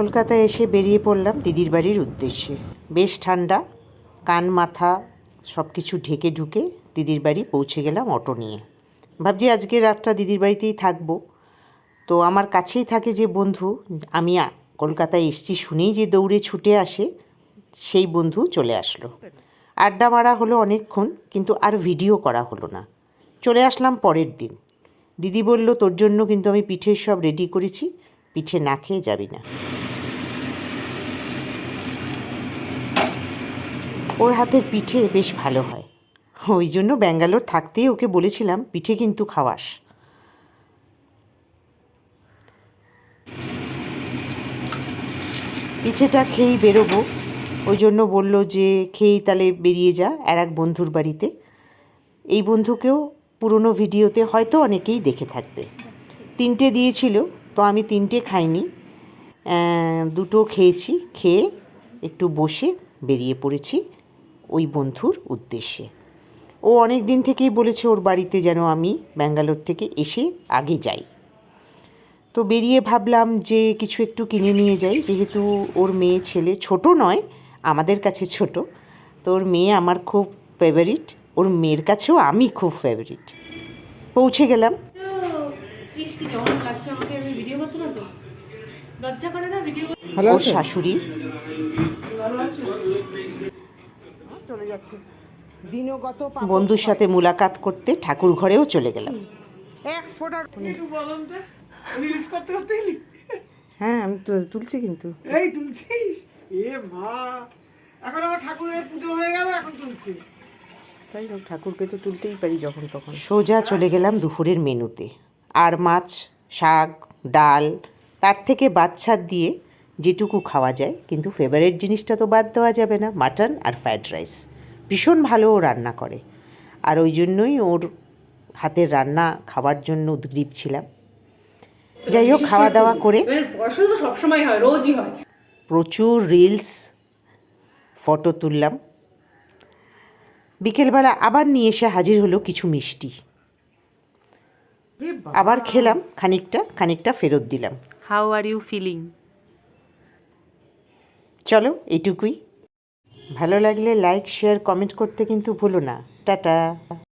কলকাতায় এসে বেরিয়ে পড়লাম দিদির বাড়ির উদ্দেশ্যে। বেশ ঠান্ডা, কান, মাথা সব কিছু ঢেকে ঢুকে দিদির বাড়ি পৌঁছে গেলাম অটো নিয়ে। ভাবছি আজকে রাতটা দিদির বাড়িতেই থাকব। তো আমার কাছেই থাকে যে বন্ধু, আমি কলকাতায় এসছি শুনেই যে দৌড়ে ছুটে আসে, সেই বন্ধু চলে আসলো। আড্ডা মারা হলো অনেকক্ষণ, কিন্তু আর ভিডিও করা হলো না। চলে আসলাম পরের দিন। দিদি বলল, তোর জন্য কিন্তু আমি পিঠের সব রেডি করেছি, পিঠে না খেয়ে যাবি না। ওর হাতের পিঠে বেশ ভালো হয়। ওই জন্য ব্যাঙ্গালোর থাকতেই ওকে বলেছিলাম পিঠে কিন্তু খাওয়াস। পিঠেটা খেয়েই বেরোবো। ওই জন্য বলল যে, খেয়েই তাহলে বেরিয়ে যা আর এক বন্ধুর বাড়িতে। এই বন্ধুকেও পুরনো ভিডিওতে হয়তো অনেকেই দেখে থাকবে। তিনটে দিয়েছিল, তো আমি তিনটে খাইনি। দুটো খেয়েছি, খেয়ে একটু বসে বেরিয়ে পড়েছি। ওই বন্ধুর উদ্দেশ্যে। ও অনেক দিন থেকেই বলেছে ওর বাড়িতে যেন আমি ব্যাঙ্গালোর থেকে এসে আগে যাই। তো বেরিয়ে ভাবলাম যে কিছু একটু কিনে নিয়ে যাই। যেহেতু ওর মেয়ে ছেলে ছোট নয় আমাদের কাছে ছোট তো ওর মেয়ে আমার খুব ফেভারিট ওর মেয়ের কাছেও আমি খুব ফেভারিট পৌঁছে গেলাম। ওর শাশুড়ি। চলে যাচ্ছে। দিনও গত বন্ধুর সাথে মুলাকাত করতে ঠাকুর ঘরেও চলে গেলাম। এক ফোটার একটু বলুন তো রিলিজ করতে করতে এলি? হ্যাঁ আমি তো- তুলছি কিন্তু। এই তুলছিস? এ মা এখন আমার ঠাকুরের পুজো হয়ে গেল এখন তুলছি। তাই হোক ঠাকুরকে তো তুলতেই পারি যখন তখন। সোজা চলে গেলাম দুপুরের মেনুতে। আর মাছ শাক ডাল তার থেকে ছাদ দিয়ে যেটুকু খাওয়া যায় কিন্তু ফেভারিট জিনিসটা তো বাদ দেওয়া যাবে না মাটন আর ফ্রায়েড রাইস ভীষণ ভালো ও রান্না করে। আর ওই জন্যই ওর হাতের রান্না খাওয়ার জন্য উদ্গ্রীব ছিলাম। যাই হোক খাওয়া দাওয়া করে। সবসময় হয় রোজই হয়। প্রচুর রিলস ফটো তুললাম। বিকেলবেলা আবার নিয়ে এসে হাজির হলো কিছু মিষ্টি। আবার খেলাম খানিকটা খানিকটা ফেরত দিলাম। হাউ আর ইউ ফিলিং চলো এটুকুই ভালো লাগলে লাইক শেয়ার কমেন্ট করতে কিন্তু ভুলো না। টাটা।